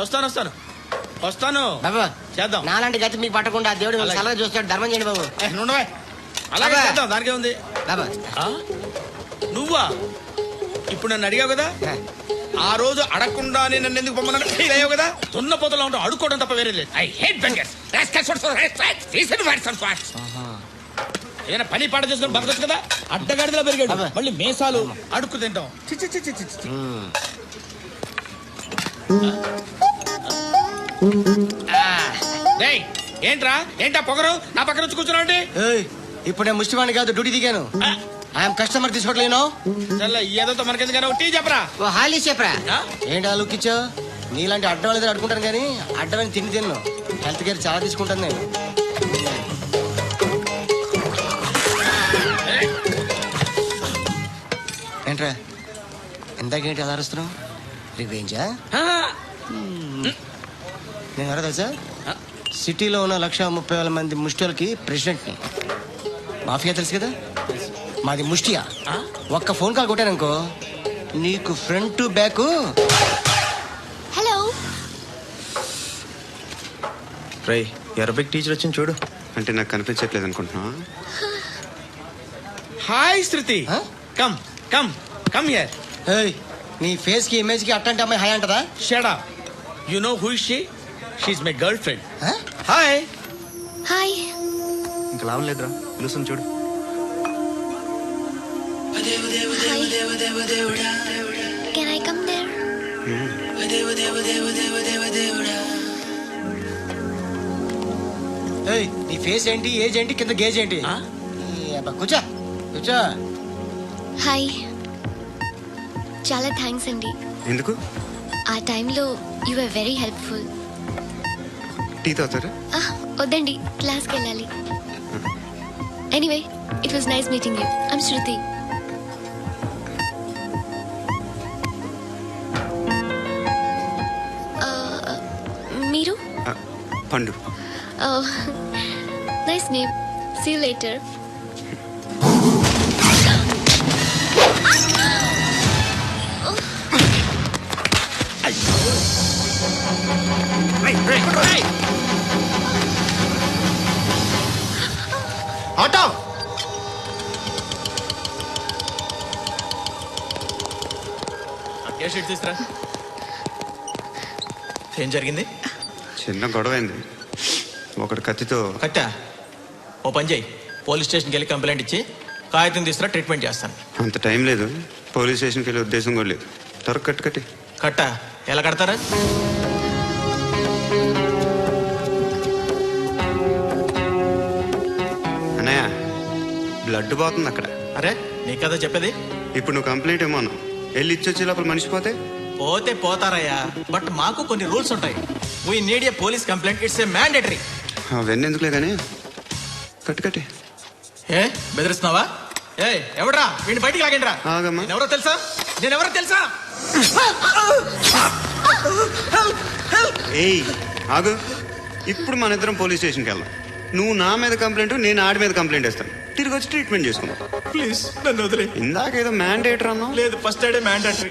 వస్తాను వస్తాను. వస్తాను. బాబు చేద్దాం. నాలాంటి గతి మీకు పట్టకుండా దేవుడు మిమ్మల్ని. సలహా చూస్తాడు. ధర్మం చేయండి బాబు. ఏ, నుండవే అలాగే అబ్బా. చేద్దాం దానికే ఉంది. బాబు. ఆ? నువ్వా? ఇప్పుడు నన్ను అడిగావు కదా? ఆ. రోజు అడగకుండానే నన్ను ఎందుకు పొమ్మన్నాను ఫీల్ అయ్యావు కదా? తున్న పోతలో ఉంటావు అడుక్కోవడం తప్ప వేరే లేదు. words and words. ఏదైనా పని పాట చేసుకుని బతకొచ్చు కదా? అడ్డగాడిదలా పెరిగాడు. అబ్బా. మళ్ళీ మేసాలు అడుక్కు తింటాం. చి, చి, చి, చి, చి, చి. ఏంట్రా? ఏంటా పొగరు? నా పక్కన వచ్చి కూర్చున్నావు ఇప్పుడు నేను ముష్టివాణి కాదు డ్యూటీ దిగాను. ఐఎమ్ కస్టమర్ తీసుకోవట్లేను ఏదో మనకెందుకైనా టీ చెప్పరా? ఓ హాలీ చెప్పరా? ఏంటి ఆ లుక్ ఇచ్చావు నీలాంటి అడ్డం దగ్గర అడుకుంటాను కానీ అడ్డమైన తిండి తిన్ను. హెల్త్ కేర్ చాలా తీసుకుంటాను నేను. ఏంట్రా? ఇందాకేంటి అలా అరుస్తున్నావు? రివేంజా నేను ఎవరో తెలుసా సిటీలో ఉన్న లక్ష ముప్పై వేల మంది ముష్టిలకి ప్రెసిడెంట్ని మాఫియా తెలుసు కదా? మాది ముష్టియా. ఒక్క ఫోన్ కాల్ కొట్టాననుకో నీకు ఫ్రంట్ టు బ్యాక్ హలో రై అరబిక్ టీచర్ వచ్చింది చూడు. అంటే నాకు కనిపించట్లేదు అనుకుంటున్నా. Hi Shruti? Come come come here నీ ఫేస్కి ఇమేజ్కి అట్టంటే అమ్మాయి hi అంటదా? Up you know who is she she's my girlfriend? Hi hi ఇంకా లాభం లేదురా. పిలుస్తుంది చూడు. కెన్ ఐ కమ్ దేర్ ఏయ్ నీ ఫేస్ ఏంటి ఏజ్ ఏంటి కింద గేజ్ ఏంటి? కూర్చో కూర్చో. హాయ్ చాలా థ్యాంక్స్ అండి. ఎందుకు? ఆ టైంలో you are very helpful tea తాగుతారా? వద్దండి క్లాస్కి వెళ్ళాలి. Anyway it was nice meeting you I'm Shruti మీరు? పండు. నైస్ నేమ్ సీ లేటర్ ఏం జరిగింది? చిన్న గొడవ అయింది ఒకటి కత్తితో కట్టా? ఓ పని చేయి. పోలీస్ స్టేషన్కి వెళ్ళి కంప్లైంట్ ఇచ్చి కాగితం తీసుకురా ట్రీట్మెంట్ చేస్తాను. అంత టైం లేదు. పోలీస్ స్టేషన్కి వెళ్ళే ఉద్దేశం కూడా లేదు. త్వర కట్టు కట్టి. కట్టా? ఎలా కడతారా? అన్నయ్య బ్లడ్ పోతుంది అక్కడ. అరే నీ కదా చెప్పేది? ఇప్పుడు నువ్వు కంప్లైంట్ ఏమో అన్నావు. వెళ్ళి ఇచ్చొచ్చే లోపల మనిషి పోతే పోతే పోతారయ్యా. బట్ మాకు కొన్ని రూల్స్ ఉంటాయి. We need a police complaint it's a mandatory అవన్నీ ఎందుకులే కానీ? కట్టు కట్టి. ఏ? బెదిరిస్తున్నావా? ఏ ఎవడ్రా? వీడిని బయటికి లాగండి రా ఆగమ్మా. ఎవరో తెలుసా? నేను ఎవరో తెలుసా? ఏయ్ ఆగు. ఇప్పుడు మన ఇద్దరం పోలీస్ స్టేషన్కి వెళ్దాం. నువ్వు నా మీద కంప్లైంట్ నేను ఆడి మీద కంప్లైంట్ ఇస్తాను తిరిగి వచ్చి ట్రీట్మెంట్ చేసుకుందాం. ప్లీజ్ నన్ను వదిలే ఇందాక ఏదో మ్యాండేటర్ అన్నావు. లేదు ఫస్ట్ ఎయిడే మ్యాండేటరీ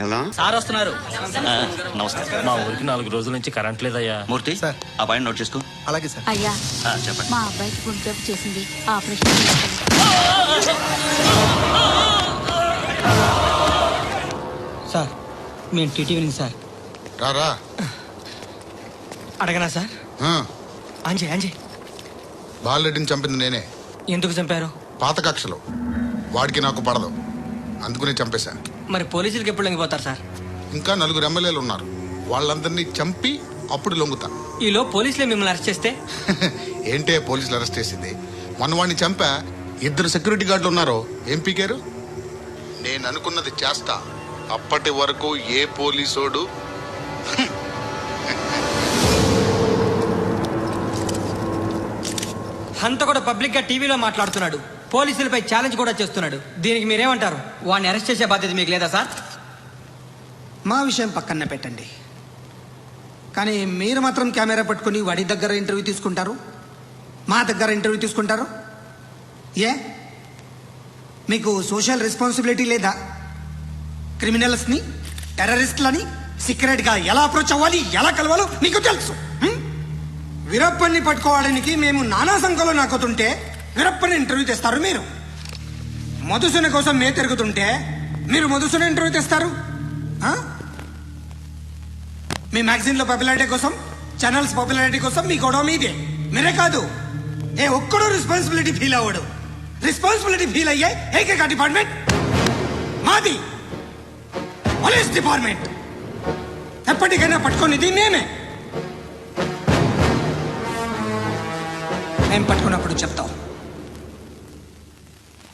ఎలా సార్ వస్తున్నారు. నమస్కారం మా ఊరికి నాలుగు రోజుల నుంచి కరెంట్ లేదయ్యా. మూర్తి ఆ పాయింట్ నోట్ చేసుకో. అలాగే సార్. అయ్యా ఆ, చెప్పండి. మా అబ్బాయికి గుండె జబ్బు చేసింది. ఆపరేషన్ చేయాలి. సార్ మేము టీటీవీ సార్. రారా అడగనా సార్? ఆ, అంజయ్ అంజయ్ బాలరెడ్డిని చంపింది నేనే. ఎందుకు చంపారు? పాత కక్షలు. వాడికి నాకు పడదు. అందుకునే చంపేశాను మరి పోలీసులకి ఎప్పుడు లొంగిపోతారు సార్? ఇంకా నలుగురు ఎమ్మెల్యేలు ఉన్నారు. వాళ్ళందరినీ చంపి అప్పుడు లొంగుతా. ఈలో పోలీసులే మిమ్మల్ని అరెస్ట్ చేస్తే? ఏంటే పోలీసులు అరెస్ట్ చేసింది? మొన్న వాడిని చంపా. ఇద్దరు సెక్యూరిటీ గార్డులు ఉన్నారు? ఏం పీకారు? నేను అనుకున్నది చేస్తా. అప్పటి వరకు ఏ పోలీసోడు హంత కూడా పబ్లిక్గా టీవీలో మాట్లాడుతున్నాడు. పోలీసులపై ఛాలెంజ్ కూడా చేస్తున్నాడు. దీనికి మీరేమంటారు? వాడిని అరెస్ట్ చేసే బాధ్యత మీకు లేదా సార్? మా విషయం పక్కన పెట్టండి. కానీ మీరు మాత్రం కెమెరా పట్టుకుని వాడి దగ్గర ఇంటర్వ్యూ తీసుకుంటారు? మా దగ్గర ఇంటర్వ్యూ తీసుకుంటారు? ఏ? మీకు సోషల్ రెస్పాన్సిబిలిటీ లేదా? క్రిమినల్స్ని టెర్రరిస్ట్లని సీక్రెట్గా ఎలా అప్రోచ్ అవ్వాలి ఎలా కలవాలో మీకు తెలుసు. హ్మ్? పట్టుకోవడానికి మేము నానా సంఖ్యలో నాకుతుంటే వీరప్పని ఇంటర్వ్యూ తెస్తారు మీరు. మధుసూన కోసం మే తిరుగుతుంటే మీరు మధుసూన ఇంటర్వ్యూ తెస్తారు? మీ మ్యాగజైన్లో పాపులారిటీ కోసం ఛానల్స్ పాపులారిటీ కోసం మీ గొడవ మీదే. మీరే కాదు. ఏ ఒక్కడో రెస్పాన్సిబిలిటీ ఫీల్ అవ్వడు. రెస్పాన్సిబిలిటీ ఫీల్ అయ్యే ఏకైక డిపార్ట్మెంట్ మాది. పోలీస్ డిపార్ట్మెంట్ ఎప్పటికైనా పట్టుకునేది మేమే. మేము పట్టుకున్నప్పుడు చెప్తాం.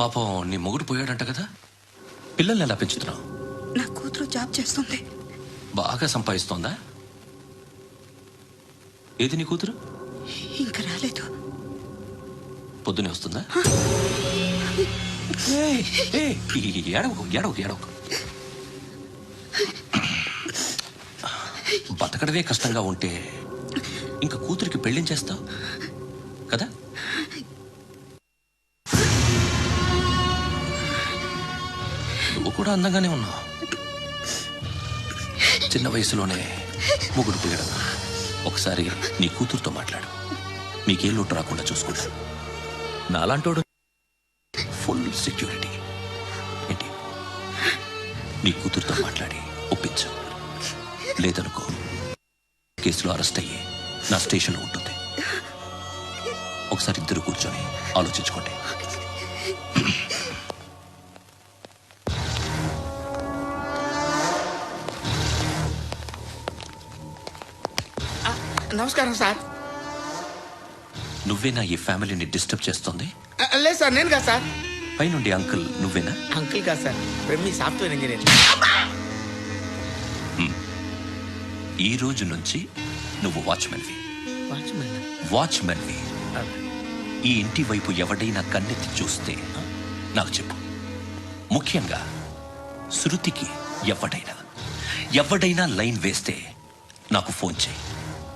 పాపం నీ మొగుడు పోయాడంట కదా. పిల్లల్ని ఎలా పెంచుతున్నావు? నా కూతురు జాబ్ చేస్తుంది. బాగా సంపాదిస్తోందా? ఏది నీ కూతురు? ఇంకా రాలేదు. పొద్దునే వస్తుందా? ఏడవకు ఏడవకు ఏడవకు. బతకడమే కష్టంగా ఉంటే ఇంకా కూతురికి పెళ్ళించేస్తావు కదా నువ్వు కూడా అందంగానే ఉన్నావు. చిన్న వయసులోనే ముగుడు పోయడం ఒకసారి నీ కూతురుతో మాట్లాడు. నీకే లోటు రాకుండా చూసుకుంటా. నాలాంటోడు ఫుల్ సెక్యూరిటీ. ఏంటి? నీ కూతురుతో మాట్లాడి ఒప్పించు. లేదనుకో కేసులో అరెస్ట్ అయ్యి నా స్టేషన్లో ఉంటుంది. ఒకసారి ఇద్దరు కూర్చొని ఆలోచించుకోండి. నమస్కారం సార్. నువ్వేనా ఈ ఫ్యామిలీని డిస్టర్బ్ చేస్తుంది? లేదు సార్ నేను కాదు సార్. పైనుండి అంకుల్ నువ్వేనా? అంకుల్ కాదు సార్ మీ సాఫ్ట్వేర్ ఇంజనీర్. ఈ రోజు నుంచి నువ్వు వాచ్మెన్వి వాచ్మెన్? వాచ్మెన్వి ఈ ఇంటి వైపు ఎవడైనా కన్నెత్తి చూస్తే నాకు చెప్పు. ముఖ్యంగా శృతికి ఎవడైనా ఎవడైనా లైన్ వేస్తే నాకు ఫోన్ చేయి.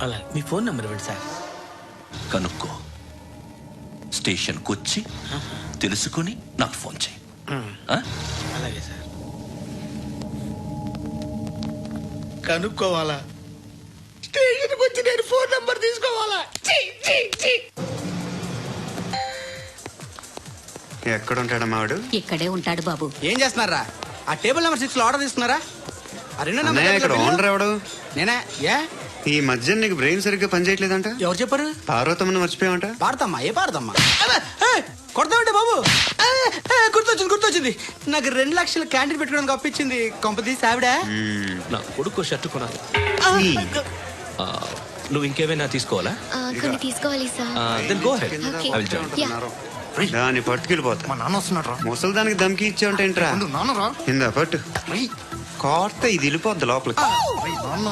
అలా మీ ఫోన్ నెంబర్ ఇవ్వండి సార్. కనుక్కో. స్టేషన్కి వచ్చి తెలుసుకొని నాకు ఫోన్ చేయి. ఆ? అలాగే సార్. కనుక్కోవాలా? స్టేషన్కి వచ్చి నేను ఫోన్ నంబర్ తీసుకోవాలా? ఛీ, ఛీ, ఛీ. ఎక్కడ ఉంటాడమ్మా వాడు ఇక్కడే ఉంటాడు బాబు. ఏం చేస్తున్నారా? ఆ టేబుల్ నెంబర్ సిక్స్లో ఆర్డర్ తీసుకున్నారా? ఆ రెండో నెంబర్ అన్నయ్య ఇక్కడ ఓనర్ ఎవడు? నేనే? ఏ? ఈ మధ్య నీకు బ్రెయిన్ సరిగ్గా పనిచేయట్లేదంట? ఎవరు చెప్పారు? పార్వతమ్మను మర్చిపోయావంట? పాడతామ్మా ఏ పాడతామ్మా అబ్బే, కొడతామంటే బాబు? గుర్తొచ్చింది గుర్తొచ్చింది. నాకు రెండు లక్షలు క్యాంటీన్ పెట్టుకోవడానికి అప్పించింది కొంపతీసి ఆవిడ. నా కొడుకు షర్ట్ కొనాలి. ఆ, నువ్వు ఇంకేమైనా తీసుకోవాలా? ఆ, కొన్ని తీసుకోవాలి sir. Then go ahead Okay. I will join Yeah. దాన్ని పట్టుకెళ్ళిపోతా. మా నాన్న వస్తున్నాడు రా ముసలి దానికి దమ్కి ఇచ్చావుంటేంట్రా నాన్న రా ఇందా పట్టు. కోర్త ఇది వెళ్ళిపోద్ది లోపలికి. నాన్న.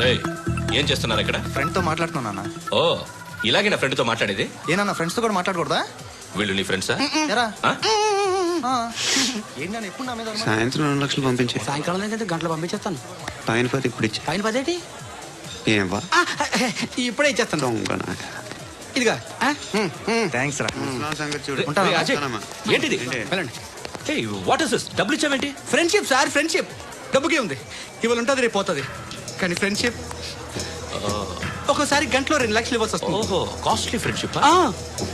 రేయ్, ఏం చేస్తున్నారు ఇక్కడ? ఫ్రెండ్తో మాట్లాడుతున్నా నాన్న. ఓ ఇలాగే నా ఫ్రెండ్తో మాట్లాడేది? ఏనా ఫ్రెండ్స్తో కూడా మాట్లాడకూడదా? వీళ్ళు నీ ఫ్రెండ్సా ఎరా. ఎప్పుడు నా మీద అనుమానం? సాయంత్రం రెండు లక్షలు పంపించే. సాయంకాలం దగ్గర గంటలు పంపించేస్తాను. పైన పది ఇప్పుడు ఇచ్చే. పైన పదేటి ఏం వా ఆ, ఇప్పుడే ఇచ్చేస్తాను. ఇదిగా థ్యాంక్స్ రా. చూడు. రేయ్, అజయ్. ఏంటిది? వెళ్ళండి. వాట్ ఇస్ దిస్ డబ్బులు ఇచ్చావేంటి? ఫ్రెండ్షిప్ సార్ ఫ్రెండ్షిప్ డబ్బుకే ఉంది. ఇవాళ ఉంటుంది రేపు పోతుంది. కానీ ఫ్రెండ్షిప్ ఒక్కోసారి గంటలో రెండు లక్షలు ఇవ్వాల్సి వస్తుంది. ఓహో కాస్ట్లీ ఫ్రెండ్షిప్